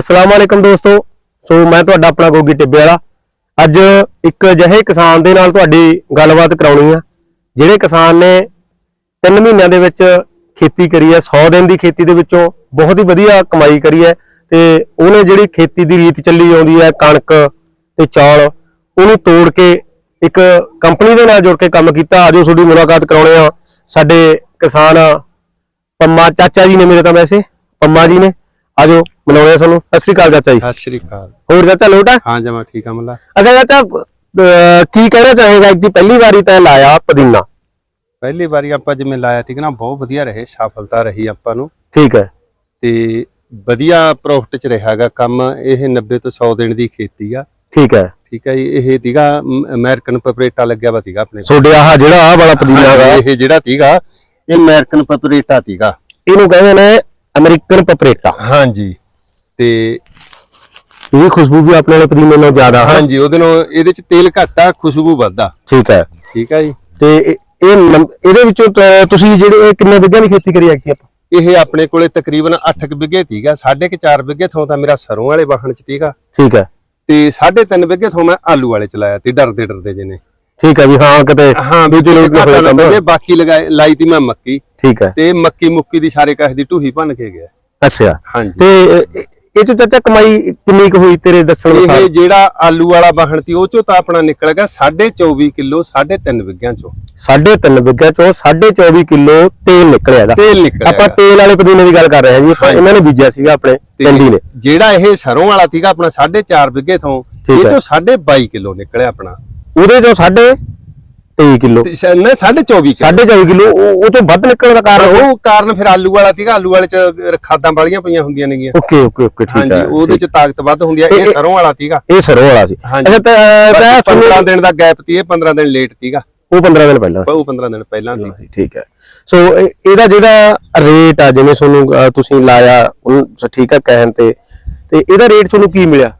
ਅਸਲਾਮ ਵਾਲੇਕਮ ਦੋਸਤੋ। ਸੋ ਮੈਂ ਤੁਹਾਡਾ ਆਪਣਾ ਗੋਗੀ ਟਿੱਬੇ ਵਾਲਾ। ਅੱਜ ਇੱਕ ਅਜਿਹੇ ਕਿਸਾਨ ਦੇ ਨਾਲ ਤੁਹਾਡੀ ਗੱਲਬਾਤ ਕਰਾਉਣੀ ਆ, ਜਿਹੜੇ ਕਿਸਾਨ ਨੇ 3 ਮਹੀਨਿਆਂ ਦੇ ਵਿੱਚ ਖੇਤੀ ਕਰੀ ਹੈ 100 ਦਿਨ ਦੀ ਖੇਤੀ ਦੇ ਵਿੱਚੋਂ ਬਹੁਤ ਹੀ ਵਧੀਆ ਕਮਾਈ ਕਰੀ ਹੈ ਤੇ ਉਹਨੇ ਜਿਹੜੀ ਖੇਤੀ ਦੀ ਰੀਤ ਚੱਲੀ ਆਉਂਦੀ ਹੈ, ਕਣਕ ਤੇ ਚੌਲ, ਉਹਨੂੰ ਤੋੜ ਕੇ ਇੱਕ ਕੰਪਨੀ ਦੇ ਨਾਲ ਜੁੜ ਕੇ ਕੰਮ ਕੀਤਾ। ਆਜੋ ਤੁਹਾਡੀ ਮੁਲਾਕਾਤ ਕਰਾਉਣੇ ਆ। ਸਾਡੇ ਕਿਸਾਨ ਪੰਮਾ ਚਾਚਾ ਜੀ ਨੇ ਮੇਰੇ ਤਾਂ ਵੈਸੇ, ਪੰਮਾ ਜੀ ਨੇ। ਆਜੋ ਮਿਲਾਉਣੇ ਤੁਹਾਨੂੰ। ਸਤਿ ਸ੍ਰੀ ਅਕਾਲ ਚਾਚਾ ਜੀ। ਸਤਿ ਸ਼੍ਰੀ ਅਕਾਲ। ਹੋਰ ਚਾਚਾ ਲੋਟਾ ਹਾਂ? ਜਮਾ ਠੀਕ ਆ ਮੱਲਾ। ਅੱਛਾ ਚਾਚਾ ਕੀ ਕਹਿਣਾ ਚਾਹੇਗਾ ਕਿ ਪਹਿਲੀ ਵਾਰੀ ਤਾਂ ਲਾਇਆ ਪੁਦੀਨਾ? ਪਹਿਲੀ ਵਾਰੀ ਆਪਾਂ ਜਿਵੇਂ ਲਾਇਆ ਸੀ ਨਾ ਬਹੁਤ ਵਧੀਆ ਰਹੇ ਸਫਲਤਾ ਰਹੀ ਆਪਾਂ ਨੂੰ। ਠੀਕ ਹੈ। ਤੇ ਵਧੀਆ ਪ੍ਰੋਫਿਟ ਚ ਰਿਹਾਗਾ ਕੰਮ ਇਹ 90 ਤੋਂ 100 ਦਿਨ ਦੀ ਖੇਤੀ ਆ। ਠੀਕ ਹੈ। ਠੀਕ ਹੈ ਇਹ ਸੀਗਾ ਅਮਰੀਕਨ ਪਪਰੇਟਾ ਲੱਗਿਆ ਵਾ ਸੀਗਾ ਆਪਣੇ ਤੁਹਾਡੇ ਆਹ ਜਿਹੜਾ ਆਹ ਵਾਲਾ ਪੁਦੀਨਾ ਹੈਗਾ। ਇਹ ਜਿਹੜਾ ਸੀਗਾ ਇਹ ਅਮਰੀਕਨ ਪਪਰੇਟਾ ਸੀਗਾ। ਇਹਨੂੰ ਕਹਿੰਦੇ ਨੇ ਅਮਰੀਕਨ ਪਪਰੇਟਾ। ਹਾਂਜੀ। ਤੇ ਇਹਦੀ ਖੁਸ਼ਬੂ ਵੀ ਆਪਣੇ ਵਾਲੇ ਪੁਦੀਨੇ ਨਾਲੋਂ ਜ਼ਿਆਦਾ ਹੈ। ਹਾਂਜੀ ਉਹਦੇ ਨਾਲ ਇਹਦੇ ਚ ਤੇਲ ਘੱਟ ਆ ਖੁਸ਼ਬੂ ਵੱਧਾ ਠੀਕ ਹੈ। ਠੀਕ ਹੈ ਜੀ। ਤੇ ਇਹ- ਇਹ ਇਹਦੇ ਵਿੱਚੋਂ ਤੁਸੀਂ ਜਿਹੜੇ ਇਹ ਕਿੰਨੇ ਵਿਗਿਆਂ ਦੀ ਖੇਤੀ ਕਰੀ ਹੈਗੀ ਆਪਾਂ? ਇਹ ਆਪਣੇ ਕੋਲੇ ਤਕਰੀਬਨ 8 ਬਿੱਗੇ ਸੀਗਾ ਸਾਢੇ ਕੁ 4 ਬਿੱਗੇ ਥੋਂ ਤਾਂ ਮੇਰਾ ਸਰੋਂ ਵਾਲੇ ਵਾਹਣ ਚ ਸੀਗਾ ਠੀਕ ਹੈ। ਤੇ 3.5 ਬਿੱਗੇ ਥੋਂ ਮੈਂ ਆਲੂ ਵਾਲੇ ਚਲਾਇਆ ਤੇ ਡਰਦੇ ਡਰਦੇ ਜਿਹਨੇ ਠੀਕ ਹੈ ਵੀ ਹਾਂ ਕਿਤੇ ਹਾਂ ਦੂਜੇ ਲੋਟ ਨਾ ਹੋਇਆ ਕੰਮ। ਬਿੱਗੇ ਬਾਕੀ ਲਗਾਏ ਲਾਈ ਤੀ ਮੈਂ ਮੱਕੀ। ਠੀਕ ਹੈ। ਤੇ ਮੱਕੀ ਮੁੱਕੀ ਦੀ ਸਾਰੇ ਕਾਹ ਦੀ ਢੂਹੀ ਭੰਨ ਕੇ ਗਿਆ। ਅੱਛਾ। ਤੇ ਇਹ- ਇਹ ਚੋਂ ਚਾਚਾ ਕਮਾਈ ਕਿੰਨੀ ਕੁ ਹੋਈ ਤੇਰੇ ਦੱਸਣ ਇਹ ਅਨੁਸਾਰ? ਜਿਹੜਾ ਆਲੂ ਵਾਲਾ ਵਾਹਣ ਤੀ ਉਹ ਚੋਂ ਤਾਂ ਆਪਣਾ ਨਿਕਲ ਗਿਆ 24 ਕਿਲੋ 3.5 ਬਿੱਗਿਆਂ ਚੋਂ। 3.5 ਵਿਗਿਆਂ ਚੋਂ 24 ਕਿਲੋ ਤੇਲ ਨਿਕਲਿਆ ਇਹਦਾ। ਤੇਲ ਨਿਕਲਿਆ ਆਪਾਂ ਤੇਲ ਵਾਲੇ ਪੁਦੀਨੇ ਦੀ ਗੱਲ ਕਰ ਰਹੇ ਹਾਂ ਜੀ ਆਪਾਂ। ਇਹਨਾਂ ਨੇ ਬੀਜਿਆ ਸੀਗਾ ਆਪਣੇ ਤੇ ਪਿੰਡੀ ਨੇ। ਜਿਹੜਾ ਇਹ ਸਰੋਂ ਵਾਲਾ ਸੀਗਾ ਆਪਣਾ 4.5 ਬਿੱਗੇ ਥੋਂ ਠੀਕ ਇਹ। ਚੋਂ 22 ਕਿਲੋ ਨਿਕਲਿਆ ਆਪਣਾ। ਉਹਦੇ ਚੋਂ 23 ਕਿਲੋ। ਨਹੀਂ 24 ਕਿਲੋ। 24 ਕਿਲੋ ਉਹ ਉਹ ਤੋਂ ਵੱਧ ਨਿਕਲਣ ਦਾ ਕਾਰਨ ਉਹ ਕਾਰਨ ਫਿਰ ਆਲੂ ਵਾਲਾ ਸੀਗਾ ਆਲੂ ਵਾਲੇ ਚ ਖਾਦਾਂ ਵਾਲੀਆਂ ਪਈਆਂ ਹੁੰਦੀਆਂ ਨੇਗੀਆਂ। ਓਕੇ ਓਕੇ ਓਕੇ ਠੀਕ ਹਾਂਜੀ ਹੈ ਉਹਦੇ ਚ ਤਾਕਤ ਵੱਧ ਹੁੰਦੀ ਆ ਇਹ ਇਹ- ਸਰੋਂ ਵਾਲਾ ਸੀਗਾ। ਇਹ ਸਰੋਂ ਵਾਲਾ ਸੀ। ਹਾਂਜੀ। ਅੱਛਾ ਤਾਂ ਮੈਂ 15 ਤੁਹਾਨੂੰ- ਦਿਨ ਦਾ ਗੈਪ ਸੀ ਇਹ 15 ਦਿਨ ਲੇਟ ਸੀਗਾ। ਉਹ 15 ਦਿਨ ਪਹਿਲਾਂ ਉਹ 15 ਦਿਨ ਪਹਿਲਾਂ ਸੀ। ਠੀਕ ਹੈ। ਸੋ ਇਹ- ਇਹਦਾ ਜਿਹੜਾ ਰੇਟ ਆ ਜਿਵੇਂ ਤੁਹਾਨੂੰ ਅਹ, ਤੁਸੀਂ ਲਾਇਆ ਉਹਨੂੰ ਸ- ਠੀਕ ਹੈ ਕਹਿਣ ਤੇ। ਤੇ ਇਹਦਾ ਰੇਟ ਤੁਹਾਨੂੰ ਕੀ ਮਿਲਿਆ?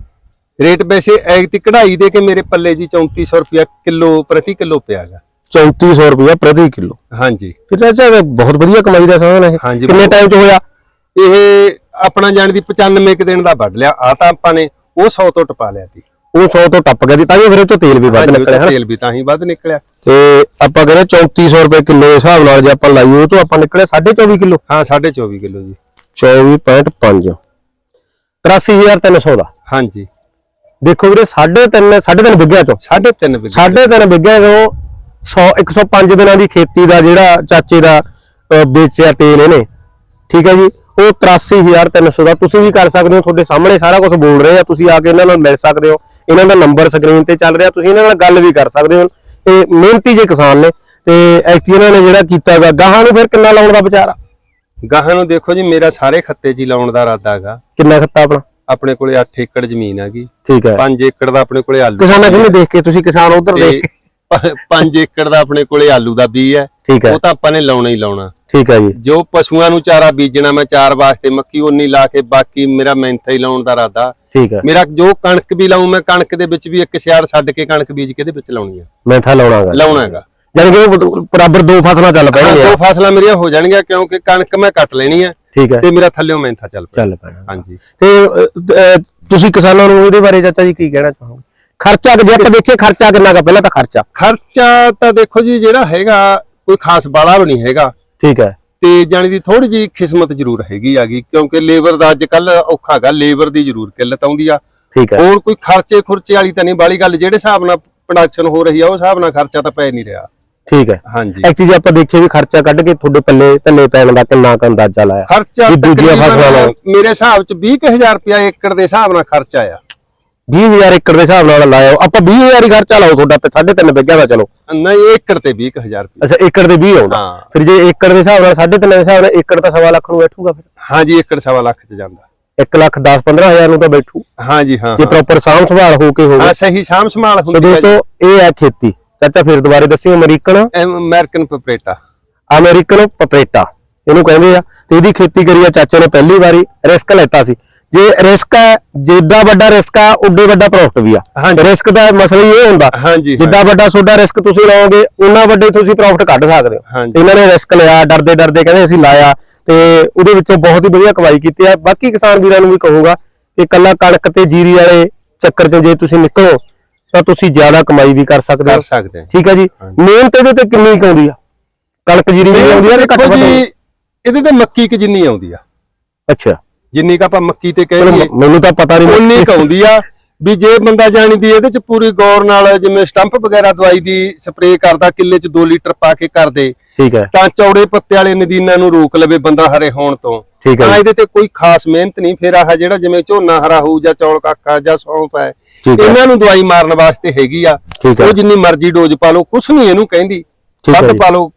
ਰੇਟ ਵੈਸੇ ਐਗ ਦੀ ਕਢਾਈ ਦੇ ਕੇ ਮੇਰੇ ਪੱਲੇ ਜੀ 3400 ਰੁਪਿਆ ਕਿਲੋ ਪ੍ਰਤੀ ਕਿਲੋ ਪਿਆਗਾ 3400 ਰੁਪਇਆ ਪ੍ਰਤੀ ਕਿਲੋ? ਹਾਂਜੀ। ਫਿਰ ਚਾਚਾ ਇਹ ਬਹੁਤ ਵਧੀਆ ਕਮਾਈ ਦਾ ਸਾਧਨ ਹੈ। ਹਾਂਜੀ, ਕਿੰਨੇ ਬਹੁਤ- ਟਾਈਮ ਚ ਹੋਇਆ? ਇਹ ਆਪਣਾ ਜਾਣ ਦੀ 95 ਕੁ ਦਿਨ ਦਾ ਵੱਢ ਲਿਆ। ਆ ਤਾਂ ਆਪਾਂ ਨੇ ਉਹ 100 ਤੋਂ ਟਪਾ ਲਿਆ ਸੀ। ਉਹ 100 ਤੋਂ ਟੱਪ ਗਿਆ ਸੀ ਤਾਂ ਵੀ ਫਿਰ ਇਹ ਤੋਂ ਤੇਲ ਵੀ ਵੱਧ ਹਾਂਜੀ, ਉਹ ਨਿਕਲਿਆ ਚੋਂ ਹੈ ਤੇਲ ਵੀ ਤਾਂ ਹੀ ਵੱਧ ਨਿਕਲਿਆ। ਤੇ ਆਪਾਂ ਕਹਿੰਦੇ 3400 ਰੁਪਏ ਕਿਲੋ ਦੇ ਹਿਸਾਬ ਨਾਲ ਜੇ ਆਪਾਂ ਲਾਈਏ ਉਹ ਤੋਂ ਆਪਾਂ ਨਿਕਲਿਆ 24.5 ਕਿਲੋ? ਹਾਂ 24.5 ਕਿਲੋ ਜੀ। 24.5 83300 ਦਾ। ਹਾਂਜੀ। ਦੇਖੋ ਵੀਰੇ 3.5 3.5 ਵਿੱਗਿਆ ਚੋਂ 3.5 ਬਿੱਗੇ 3.5 ਵਿੱਗਿਆ ਚੋਂ 100 105 ਦਿਨਾਂ ਦੀ ਖੇਤੀ ਦਾ ਜਿਹੜਾ ਚਾਚੇ ਦਾ ਵੇਚਿਆ ਤੇਲ ਇਹਨੇ। ਠੀਕ ਹੈ ਜੀ? ਉਹ 83300 ਦਾ। ਤੁਸੀਂ ਵੀ ਕਰ ਸਕਦੇ ਹੋ ਤੁਹਾਡੇ ਸਾਹਮਣੇ ਸਾਰਾ ਕੁਝ ਬੋਲ ਰਹੇ ਆ। ਤੁਸੀਂ ਆ ਕੇ ਇਹਨਾਂ ਨਾਲ ਮਿਲ ਸਕਦੇ ਹੋ। ਇਹਨਾਂ ਦਾ ਨੰਬਰ ਸਕਰੀਨ ਤੇ ਚੱਲ ਰਿਹਾ। ਤੁਸੀਂ ਇਹਨਾਂ ਨਾਲ ਗੱਲ ਵੀ ਕਰ ਸਕਦੇ ਹੋ। ਇਹ ਮਿਹਨਤੀ ਜੇ ਕਿਸਾਨ ਨੇ ਤੇ ਐਕਚੁਅਲੀ ਇਹਨਾਂ ਨੇ ਜਿਹੜਾ ਕੀਤਾ ਹੈਗਾ ਗਾਹਾਂ ਨੂੰ ਫਿਰ ਕਿੰਨਾ ਲਾਉਣ ਦਾ ਵਿਚਾਰ ਆ? ਗਾਹਾਂ ਨੂੰ ਦੇਖੋ ਜੀ ਮੇਰਾ ਸਾਰੇ ਖੱਤੇ 'ਚ ਹੀ ਲਾਉਣ ਦਾ ਇਰਾਦਾ ਹੈਗਾ ਕਿੰਨਾ ਖੱਤਾ ਆਪਣਾ? ਆਪਣੇ ਕੋਲੇ 8 ਏਕੜ ਜ਼ਮੀਨ ਹੈਗੀ। ਠੀਕ ਹੈ। 5 ਏਕੜ ਦਾ ਆਪਣੇ ਕੋਲੇ ਆਲੂ। ਕਿਸਾਨਾਂ ਕਿੰਨੇ ਦੇਖ ਕੇ? ਤੁਸੀਂ ਕਿਸਾਨ ਉਧਰ ਦੇਖ ਕੇ। 5 ਏਕੜ ਦਾ ਆਪਣੇ ਕੋਲੇ ਆਲੂ ਦਾ ਬੀਜ ਹੈ। ਉਹ ਤਾਂ ਆਪਾਂ ਨੇ ਲਾਉਣਾ ਹੀ ਲਾਉਣਾ। ਠੀਕ ਹੈ ਜੀ। ਜੋ ਪਸ਼ੂਆਂ ਨੂੰ ਚਾਰਾ ਬੀਜਣਾ ਮੈਂ ਚਾਰ ਵਾਸਤੇ ਮੱਕੀ ਉਨੀ ਲਾ ਕੇ ਬਾਕੀ ਮੇਰਾ ਮੈਂਥਾ ਹੀ ਲਾਉਣ ਦਾ ਇਰਾਦਾ। ਠੀਕ ਹੈ। ਮੇਰਾ ਜੋ ਕਣਕ ਵੀ ਲਾਉਂ ਮੈਂ ਕਣਕ ਦੇ ਵਿੱਚ ਵੀ ਇੱਕ ਸਿਆੜ ਛੱਡ ਕੇ ਕਣਕ ਬੀਜ ਕੇ ਇਹਦੇ ਵਿੱਚ ਲਾਉਣੀ ਹੈ ਮੈਂ ਥਾ ਲਾਉਣਾਗਾ ਲਾਉਣਾ ਹੈਗਾ। ਜਾਨੀ ਕਿ ਬਰਾਬਰ ਦੋ ਫਸਲਾਂ ਚੱਲ ਪੈਣਗੀਆਂ। ਦੋ ਫਸਲਾਂ ਮੇਰੀਆਂ ਹੋ ਜਾਣਗੀਆਂ ਕਿਉਂਕਿ ਕਣਕ ਮੈਂ ਕੱਟ ਲੈਣੀ ਹੈ ਠੀਕ ਹੈ। ਤੇ ਮੇਰਾ ਥੱਲੇੋਂ ਮੈਂਥਾ ਚੱਲ ਪਿਆ। ਚੱਲ ਪੈਣਾ ਹਾਂਜੀ। ਤੇ ਤੁਸੀਂ ਕਿਸਾਨਾਂ ਨੂੰ ਇਹਦੇ ਬਾਰੇ ਚਾਚਾ ਜੀ ਕੀ ਕਹਿਣਾ ਚਾਹੋਗੇ? ਖਰਚਾ ਜੇ ਆਪਾਂ ਦੇਖੀਏ ਖਰਚਾ ਕਿੰਨਾ ਕਾ ਪਹਿਲਾਂ ਤਾਂ ਖਰਚਾ। ਖਰਚਾ ਤਾਂ ਦੇਖੋ ਜੀ ਜਿਹੜਾ ਹੈਗਾ ਕੋਈ ਖਾਸ ਬਾਲਾ ਵੀ ਨਹੀਂ ਹੈਗਾ। ਠੀਕ ਹੈ। ਤੇ ਜਾਣੀ ਦੀ ਥੋੜੀ ਜੀ ਕਿਸਮਤ ਜ਼ਰੂਰ ਹੈਗੀ ਆਗੀ ਕਿਉਂਕਿ ਲੇਬਰ ਦਾ ਅੱਜ ਕੱਲ ਔਖਾ ਹੈਗਾ ਲੇਬਰ ਦੀ ਜ਼ਰੂਰ ਕਿੱਲਤ ਆਉਂਦੀ ਆ। ਠੀਕ ਹੈ। ਹੋਰ ਕੋਈ ਖਰਚੇ ਖੁਰਚੇ ਵਾਲੀ ਤਾਂ ਨਹੀਂ ਬਾਲੀ ਗੱਲ ਜਿਹੜੇ ਹਿਸਾਬ ਨਾਲ ਪ੍ਰੋਡਕਸ਼ਨ ਹੋ ਰਹੀ ਆ ਉਹ ਹਿਸਾਬ ਨਾਲ ਖਰਚਾ ਤਾਂ ਪੈ ਨਹੀਂ ਰਿਹਾ। ਠੀਕ ਹੈ। ਹਾਂਜੀ। ਐਕਚੁਅਲੀ ਜੇ ਆਪਾਂ ਦੇਖੀਏ ਵੀ ਖਰਚਾ ਕੱਢ ਕੇ ਤੁਹਾਡੇ ਪੱਲੇ ਥੱਲੇ ਪੈਣ ਦਾ ਕਿੰਨਾ ਕੁ ਅੰਦਾਜ਼ਾ ਲਾਇਆ। ਖਰਚਾ ਵੀ ਦੂਜੀਆਂ ਤਕਰੀਬਨ ਫਸਲਾਂ ਨਾਲੋਂ। ਮੇਰੇ ਹਿਸਾਬ ਚ 20000 ਰੁਪਇਆ ਏਕੜ ਦੇ ਹਿਸਾਬ ਨਾਲ ਖਰਚਾ ਆ 20000 ਏਕੜ ਦੇ ਹਿਸਾਬ ਨਾਲ ਲਾਇਆ ਆਪਾਂ 20000 ਹੀ ਖਰਚਾ ਲਾਓ ਤੁਹਾਡਾ ਤੇ 3.5 ਵਿਗਿਆ ਦਾ ਚਲੋ। ਨਹੀਂ ਏਕੜ ਤੇ 20000 ਰੁਪਇਆ। ਅੱਛਾ ਏਕੜ ਦੇ 20 ਆਉਂਦਾ। ਹਾਂ। ਫਿਰ ਜੇ ਏਕੜ ਦੇ ਹਿਸਾਬ ਨਾਲ 3.5 ਦੇ ਹਿਸਾਬ ਨਾਲ ਏਕੜ ਤਾਂ ਸਵਾ ਲੱਖ ਨੂੰ ਬੈਠੂਗਾ ਫਿਰ। ਹਾਂਜੀ ਏਕੜ ਸਵਾ ਲੱਖ ਚ ਜਾਂਦਾ। 1 ਲੱਖ 10 15000 ਨੂੰ ਤਾਂ ਬੈਠੂ। ਹਾਂਜੀ ਹਾਂ ਜੇ ਪ੍ਰੋਪਰ ਸਾਂਭ ਸੰਭਾਲ ਹੋ ਕੇ ਹੋਵੇ। ਹਾਂ ਸਹੀ ਸਾਮ ਸੰਭਾਲ ਸੋ ਹੁੰਦੀ ਹੈ ਦੋਸਤੋ ਇਹ ਹੈ ਖੇਤੀ। ਚਾਚਾ ਫਿਰ ਦੁਬਾਰੇ ਦੱਸਿਓ ਅਮਰੀਕਨ। ਅਮਰੀਕਨ ਪਪਰੇਟਾ। ਅਮਰੀਕਨ ਪਪਰੇਟਾ। ਇਹਨੂੰ ਕਹਿੰਦੇ ਆ। ਤੇ ਇਹਦੀ ਖੇਤੀ ਕਰੀ ਆ ਚਾਚੇ ਨੇ ਪਹਿਲੀ ਵਾਰੀ। ਰਿਸਕ ਲੈਤਾ ਸੀ। ਜੇ ਰਿਸਕ ਹੈ ਜਿੱਦਾਂ ਵੱਡਾ ਰਿਸਕ ਆ ਉੱਡੇ ਵੱਡਾ ਪ੍ਰੋਫਿਟ ਵੀ ਆ। ਰਿਸਕ ਦਾ ਮਸਲਾ ਹੀ ਇਹ ਹੁੰਦਾ। ਜਿੱਦਾਂ ਵੱਡਾ ਤੁਹਾਡਾ ਰਿਸਕ ਤੁਸੀਂ ਲਓਗੇ ਉਹਨਾਂ ਵੱਡੇ ਤੁਸੀਂ ਪ੍ਰੋਫਿਟ ਕੱਢ ਸਕਦੇ ਹੋ। ਇਹਨਾਂ ਨੇ ਰਿਸਕ ਲਿਆ ਡਰਦੇ ਡਰਦੇ ਕਹਿੰਦੇ ਅਸੀਂ ਲਾਇਆ। ਤੇ ਉਹਦੇ ਵਿੱਚੋਂ ਬਹੁਤ ਹੀ ਵਧੀਆ ਕਮਾਈ ਕੀਤੀ ਆ। ਬਾਕੀ ਕਿਸਾਨ ਵੀਰਾਂ ਨੂੰ ਵੀ ਕਹੂੰਗਾ ਕਿ ਕੱਲਾ ਕਣਕ ਤੇ ਜੀਰੀ ਵਾਲੇ ਚੱਕਰ ਚੋਂ ਜੇ ਤੁਸੀਂ ਨਿਕਲੋ ਤਾਂ ਤੁਸੀਂ ਜ਼ਿਆਦਾ ਕਮਾਈ ਵੀ ਕਰ ਸਕਦੇ ਕਰ ਹੋ ਸਕਦੇ ਹਾਂ। ਠੀਕ ਹੈ ਜੀ। ਮਿਹਨਤ ਇਹਦੇ ਤੇ ਕਿੰਨੀ ਕੁ ਆਉਂਦੀ ਆ? ਕਣਕ ਜੀਰੀ ਆਉਂਦੀ ਆ ਤੇ ਘੱਟ ਦੇਖੋ ਵੱਧ ਜੀ? ਇਹਦੇ ਤੇ ਮੱਕੀ ਕਿ ਜਿੰਨੀ ਆਉਂਦੀ ਆ। ਅੱਛਾ। ਜਿੰਨੀ ਕ ਆਪਾਂ ਮੱਕੀ ਤੇ ਚਲੋ ਮ- ਮੈਨੂੰ ਤਾਂ ਪਤਾ ਨਹੀਂ ਉਨੀ ਕੁ ਆਉਂਦੀ ਆ। ਵੀ ਜੇ ਬੰਦਾ ਜਾਣਦੀ ਇਹਦੇ ਚ ਪੂਰੀ ਗੌਰ ਨਾਲ ਜਿਵੇਂ ਸਟੰਪ ਵਗੈਰਾ ਦਵਾਈ ਦੀ ਸਪਰੇਅ ਕਰਦਾ ਕਿੱਲੇ ਚ 2 ਲੀਟਰ ਪਾ ਕੇ ਕਰਦੇ ਠੀਕ ਹੈ। ਤਾਂ ਚੌੜੇ ਪੱਤੇ ਵਾਲੇ ਨਦੀਨਾਂ ਨੂੰ ਰੋਕ ਲਵੇ ਬੰਦਾ ਹਰੇ ਹੋਣ ਤੋਂ। ਠੀਕ ਹੈ ਤਾਂ ਜੀ। ਇਹਦੇ ਤੇ ਕੋਈ ਖਾਸ ਮਿਹਨਤ ਨਹੀਂ। ਫਿਰ ਆਹ ਜਿਹੜਾ ਜਿਵੇਂ ਝੋਨਾ ਹਰਾ ਹੋਊ ਜਾਂ ਚੌਲ ਕਾਕਾ ਜਾਂ ਸੌਂਫ ਹੈ ਠੀਕ ਹੈ। ਇਹਨਾਂ ਨੂੰ ਦਵਾਈ ਮਾਰਨ ਵਾਸਤੇ ਹੈਗੀ ਆ। ਠੀਕ ਹੈ। ਉਹ ਜਿੰਨੀ ਮਰਜ਼ੀ ਡੋਜ਼ ਪਾ ਲਓ ਕੁਛ ਨਹੀਂ ਇਹਨੂੰ ਕਹਿੰਦੀ। ਠੀਕ ਹੈ ਵੱਧ ਜੀ। ਪਾ ਲਓ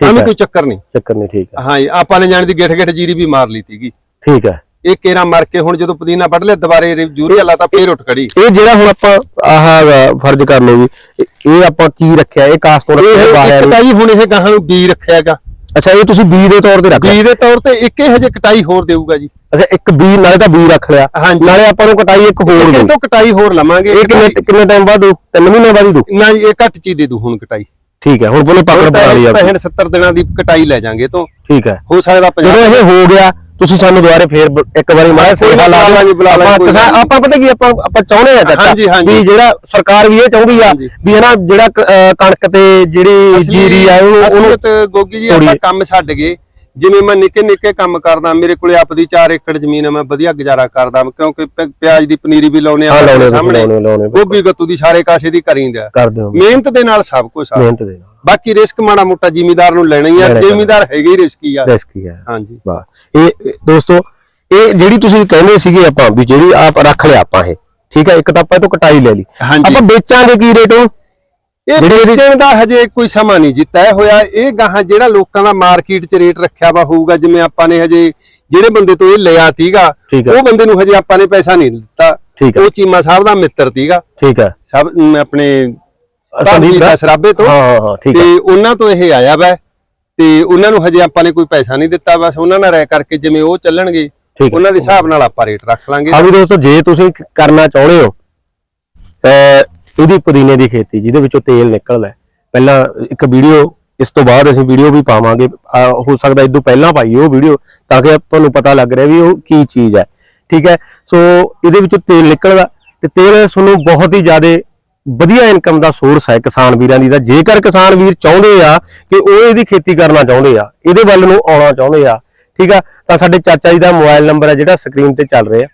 ਠੀਕ ਐਵੇਂ ਹੈ। ਕੋਈ ਚੱਕਰ ਨਹੀਂ। ਚੱਕਰ ਨਹੀਂ ਠੀਕ ਹੈ। ਹਾਂ ਜੀ ਆਪਾਂ ਨੇ ਜਾਣ ਦੀ ਗਿੱਠ ਗਿੱਠ ਜੀਰੀ ਵੀ ਮਾਰ ਲਈ ਸੀਗੀ। ਠੀਕ ਹੈ। ਇਹ ਕੇਰਾ ਮਰ ਕੇ ਹੁਣ ਜਦੋਂ ਪੁਦੀਨਾ ਵੱਢ ਲਿਆ ਦੁਬਾਰੇ ਯੂਰੀਆ ਲਾਤਾ ਫੇਰ ਉੱਠ ਖੜੀ। ਇਹ ਜਿਹੜਾ ਹੁਣ ਆਪਾਂ ਆਹ ਹੈਗਾ, ਫਰਜ਼ ਕਰ ਲਓ ਵੀ ਇਹ- ਇਹ ਆਪਾਂ ਕੀ ਰੱਖਿਆ ਇਹ ਕਾਸਪੋਰ ਰੱਖਿਆ ਬਾਹਰ। ਇੱਕ ਤਾਂ ਜੀ ਹੁਣ ਇਹ ਗਾਹਾਂ ਨੂੰ ਬੀ ਰੱਖਿਆਗਾ ਅੱਛਾ ਇਹ ਤੁਸੀਂ ਬੀ ਦੇ ਤੌਰ ਤੇ ਰੱਖ ਲਿਆ। ਬੀ ਦੇ ਤੌਰ ਤੇ ਇੱਕ ਇਹ ਹਜੇ ਕਟਾਈ ਹੋਰ ਦੇਊਗਾ ਜੀ। ਅੱਛਾ ਇੱਕ ਬੀ ਨਾਲੇ ਤਾਂ ਬੀ ਰੱਖ ਲਿਆ। ਨਾਲੇ ਆਪਾਂ ਨੂੰ ਕਟਾਈ ਇੱਕ ਹੋਰ ਇਹ ਦੂ ਤੋਂ ਕਟਾਈ ਹੋਰ ਲਵਾਂਗੇ ਇਹ ਕਿੰਨੇ ਕਿੰਨੇ ਟਾਈਮ ਬਾਅਦ ਦੂ ਤਿੰਨ ਮਹੀਨੇ ਬਾਅਦ ਹੀ ਦੂ ਨਾ ਜੀ, ਇਹ ਘੱਟ ਚੀ ਦੇ ਦੂ ਹੁਣ ਕਟਾਈ। ਠੀਕ ਹੈ ਹੁਣ ਬੋਲੇ ਪਕੜ ਬਣਾ ਲਈ ਆਪਣੀ। 65 70 ਦਿਨਾਂ ਦੀ ਕਟਾਈ ਲੈ ਜਾਾਂਗੇ ਤੋਂ। ਠੀਕ ਹੈ। ਹੋ ਸਕਦਾ 50 ਜਦੋਂ ਇਹ ਹੋ ਗਿਆ ਤੁਸੀਂ ਸਾਨੂੰ ਦੁਬਾਰੇ ਫੇਰ ਇੱਕ ਵਾਰੀ ਕੋਈ ਸੇਵਾ ਲਾ ਆਪਾਂ ਪਤਾ ਕੀ ਆਪਾਂ ਆਪਾਂ ਚਾਹੁੰਦੇ ਆ ਚਾਚਾ। ਵੀ ਜਿਹੜਾ ਸਰਕਾਰ ਵੀ ਇਹ ਚਾਹੁੰਦੀ ਆ। ਵੀ ਹਨਾ ਜਿਹੜਾ ਕਣਕ ਤੇ ਜਿਹੜੀ ਜੀਰੀ ਆ ਉਹਨੂੰ ਗੋਗੀ ਜੀ। ਆਪਾਂ ਕੰਮ ਛੱਡ ਗਏ ਜਿਵੇਂ ਮੈਂ ਨਿੱਕੇ ਨਿੱਕੇ ਕੰਮ ਕਰਦਾ ਮੇਰੇ ਕੋਲੇ ਆਪਦੀ 4 ਏਕੜ ਜ਼ਮੀਨ ਹੈ ਮੈਂ ਵਧੀਆ ਗੁਜ਼ਾਰਾ ਕਰਦਾ ਕਿਉਂਕਿ ਪ- ਪਿਆਜ਼ ਦੀ ਪਨੀਰੀ ਵੀ ਹਾਂ, ਲਾਉਣੇ, ਸਾਹਮਣੇ। ਲਾਉਣੇ, ਲਾਉਣੇ, ਗੋਭੀ ਗੱਤੂ ਦੀ ਸਾਰੇ ਕਾਸੇ ਦੀ ਕਰੀਂਦਾ ਕਰਦੇ ਹੋ। ਮਿਹਨਤ ਦੇ ਨਾਲ ਸਭ ਕੁਝ ਆ। ਮਿਹਨਤ ਦੇ ਨਾਲ। ਬਾਕੀ ਰਿਸਕ ਮਾੜਾ ਮੋਟਾ ਜ਼ਿਮੀਦਾਰ ਨੂੰ ਲੈਣਾ ਹੀ ਆ ਜ਼ਿਮੀਦਾਰ ਹੈਗੇ ਹੀ ਰਿਸਕੀ ਆ। ਰਿਸਕੀ ਹੈ ਹਾਂਜੀ। ਵਾਹ। ਇਹ ਇਹ ਦੋਸਤੋ ਇਹ ਜਿਹੜੀ ਤੁਸੀਂ ਕਹਿੰਦੇ ਸੀਗੇ ਆਪਾਂ ਵੀ ਜਿਹੜੀ ਆਪ ਰੱਖ ਲਿਆ ਆਪਾਂ ਇਹ ਠੀਕ ਹੈ? ਇੱਕ ਤਾਂ ਆਪਾਂ ਇਹ ਤੋਂ ਕਟਾਈ ਲੈ ਲਈ। ਹਾਂਜੀ। ਆਪਾਂ ਵੇਚਾਂਗੇ ਕੀ ਰੇਟ ਉਹ? ਇਹ ਵੇਚਣ ਦਾ ਹਜੇ ਕੋਈ ਸਮਾਂ ਨਹੀਂ ਜੀ ਤੈਅ ਹੋਇਆ। ਇਹ ਗਾਹਾਂ ਜਿਹੜਾ ਲੋਕਾਂ ਦਾ ਮਾਰਕੀਟ 'ਚ ਰੇਟ ਰੱਖਿਆ ਵਾ ਹੋਊਗਾ ਜਿਵੇਂ ਆਪਾਂ ਨੇ ਹਜੇ ਜਿਹੜੇ ਬੰਦੇ ਤੋਂ ਇਹ ਲਿਆ ਤੀਗਾ। ਉਹ ਬੰਦੇ ਨੂੰ ਹਜੇ ਆਪਾਂ ਨੇ ਪੈਸਾ ਨਹੀਂ ਦਿੱਤਾ। ਉਹ ਚੀਮਾ ਸਾਹਿਬ ਦਾ ਮਿੱਤਰ ਤੀਗਾ। ਠੀਕ ਹੈ ਸਭ ਆਪਣੇ ਸੰਦੀਪ ਦਾ? ਸਰਾਬੇ ਤੋਂ। ਹਾਂ ਹਾਂ ਹਾਂ ਠੀਕ ਹੈ ਤੇ ਉਹਨਾਂ ਤੋਂ ਇਹ ਆਇਆ ਵਾ ਤੇ ਉਹਨਾਂ ਨੂੰ ਹਜੇ ਆਪਾਂ ਨੇ ਕੋਈ ਪੈਸਾ ਨਹੀਂ ਦਿੱਤਾ ਬਸ ਉਹਨਾਂ ਨਾਲ ਰਾਇ ਕਰਕੇ ਜਿਵੇਂ ਉਹ ਚੱਲਣਗੇ ਉਹਨਾਂ ਦੇ ਹਿਸਾਬ ਨਾਲ ਆਪਾਂ ਰੇਟ ਰੱਖ ਲਾਂਗੇ। ਹਾਂ ਵੀ ਦੋਸਤੋ ਜੇ ਤੁਸੀਂ ਕਰਨਾ ਚਾਹੁੰਦੇ ਹੋ ਇਹਦੀ ਪੁਦੀਨੇ ਦੀ ਖੇਤੀ, ਜਿਹਦੇ ਵਿੱਚੋਂ ਤੇਲ ਨਿਕਲਦਾ ਪਹਿਲਾਂ ਇੱਕ ਵੀਡੀਓ, ਇਸ ਤੋਂ ਬਾਅਦ ਅਸੀਂ ਵੀਡੀਓ ਵੀ ਪਾਵਾਂਗੇ। ਹੋ ਸਕਦਾ ਇਦੋਂ ਪਹਿਲਾਂ ਪਾਈਏ ਉਹ ਵੀਡੀਓ, ਤਾਂ ਕਿ ਤੁਹਾਨੂੰ ਪਤਾ ਲੱਗ ਰਿਹਾ ਵੀ ਉਹ ਕੀ ਚੀਜ਼ ਹੈ। ਠੀਕ ਹੈ? ਸੋ ਇਹਦੇ ਵਿੱਚੋਂ ਤੇਲ ਨਿਕਲਦਾ। ਤੇ ਤੇਲ ਤੁਹਾਨੂੰ ਬਹੁਤ ਹੀ ਜ਼ਿਆਦਾ ਵਧੀਆ ਇਨਕਮ ਦਾ ਸੋਰਸ ਹੈ ਕਿਸਾਨ ਵੀਰਾਂ ਦੀ। ਦਾ ਜੇਕਰ ਕਿਸਾਨ ਵੀਰ ਚਾਹੁੰਦੇ ਆ ਕਿ ਉਹ ਇਹਦੀ ਖੇਤੀ ਕਰਨਾ ਚਾਹੁੰਦੇ ਆ, ਇਹਦੇ ਵੱਲ ਨੂੰ ਆਉਣਾ ਚਾਹੁੰਦੇ ਆ, ਠੀਕ ਆ? ਤਾਂ ਸਾਡੇ ਚਾਚਾ ਜੀ ਦਾ ਮੋਬਾਈਲ ਨੰਬਰ ਹੈ ਜਿਹੜਾ ਸਕਰੀਨ ਤੇ ਚੱਲ ਰਿਹਾ।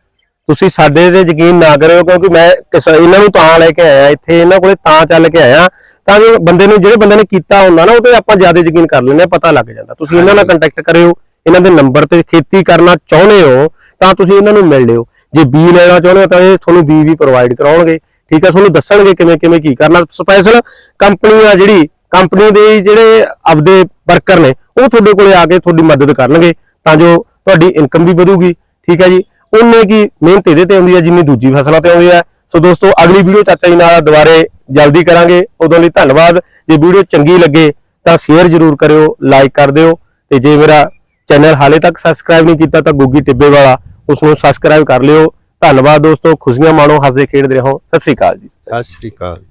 ਤੁਸੀਂ ਸਾਡੇ ਤੇ ਯਕੀਨ ਨਾ ਕਰਿਓ ਕਿਉਂਕਿ ਮੈਂ ਇਹਨਾਂ ਨੂੰ ਤਾਂ ਲੈ ਕੇ ਆਇਆ ਇੱਥੇ ਇਹਨਾਂ ਕੋਲੇ ਤਾਂ ਚੱਲ ਕੇ ਆਇਆ ਤਾਂ ਜੋ ਬੰਦੇ ਨੂੰ ਜਿਹੜੇ ਬੰਦੇ ਨੇ ਕੀਤਾ ਹੁੰਦਾ ਨਾ ਉਹ ਤੇ ਆਪਾਂ ਜ਼ਿਆਦਾ ਯਕੀਨ ਕਰ ਲੈਂਦੇ ਹਾਂ ਪਤਾ ਲੱਗ ਜਾਂਦਾ। ਤੁਸੀਂ ਇਹਨਾਂ ਨਾਲ ਕੰਟੈਕਟ ਕਰਿਓ ਇਹਨਾਂ ਦੇ ਨੰਬਰ ਤੇ ਖੇਤੀ ਕਰਨਾ ਚਾਹੁੰਦੇ ਹੋ ਤਾਂ ਤੁਸੀਂ ਇਹਨਾਂ ਨੂੰ ਮਿਲ ਲਿਓ। ਜੇ ਬੀ ਲੈਣਾ ਚਾਹੁੰਦੇ ਹੋ ਤਾਂ ਇਹ ਤੁਹਾਨੂੰ ਬੀ ਵੀ ਪ੍ਰੋਵਾਈਡ ਕਰਾਉਣਗੇ। ਠੀਕ ਹੈ ਤੁਹਾਨੂੰ ਦੱਸਣਗੇ ਕਿਵੇਂ ਕਿਵੇਂ ਕੀ ਕਰਨਾ। ਸਪੈਸ਼ਲ ਕੰਪਨੀ ਆ ਜਿਹੜੀ ਕੰਪਨੀ ਦੇ ਜਿਹੜੇ ਆਪਦੇ ਵਰਕਰ ਨੇ ਉਹ ਤੁਹਾਡੇ ਕੋਲੇ ਆ ਕੇ ਤੁਹਾਡੀ ਮਦਦ ਕਰਨਗੇ ਤਾਂ ਜੋ ਤੁਹਾਡੀ ਇਨਕਮ ਵੀ ਵਧੂਗੀ। ਠੀਕ ਹੈ ਜੀ? ਉਹਨੇ ਕੀ ਮਿਹਨਤ ਇਹਦੇ ਤੇ ਆਉਂਦੀ ਹੈ, ਜਿੰਨੀ ਦੂਜੀ ਫਸਲਾਂ ਤੇ ਆਉਂਦੀ ਹੈ। ਸੋ ਦੋਸਤੋ, ਅਗਲੀ ਵੀਡੀਓ ਚਾਚਾ ਜੀ ਨਾਲ ਦੁਬਾਰੇ ਜਲਦੀ ਕਰਾਂਗੇ। ਉਦੋਂ ਲਈ ਧੰਨਵਾਦ। ਜੇ ਵੀਡੀਓ ਚੰਗੀ ਲੱਗੇ ਤਾਂ ਸ਼ੇਅਰ ਜ਼ਰੂਰ ਕਰਿਓ, ਲਾਈਕ ਕਰ ਦਿਓ। ਤੇ ਜੇ ਮੇਰਾ ਚੈਨਲ ਹਾਲੇ ਤੱਕ ਸਬਸਕ੍ਰਾਈਬ ਨਹੀਂ ਕੀਤਾ ਤਾਂ ਗੁੱਗੀ ਟਿੱਬੇ ਵਾਲਾ ਉਸ ਨੂੰ ਸਬਸਕ੍ਰਾਈਬ ਕਰ ਲਿਓ। ਧੰਨਵਾਦ ਦੋਸਤੋ, ਖੁਸ਼ੀਆਂ ਮਾਣੋ, ਹੱਸਦੇ ਖੇਡਦੇ ਰਹੋ। ਸਤਿ ਸ੍ਰੀ ਅਕਾਲ ਜੀ। ਸਤਿ ਸ਼੍ਰੀ ਅਕਾਲ।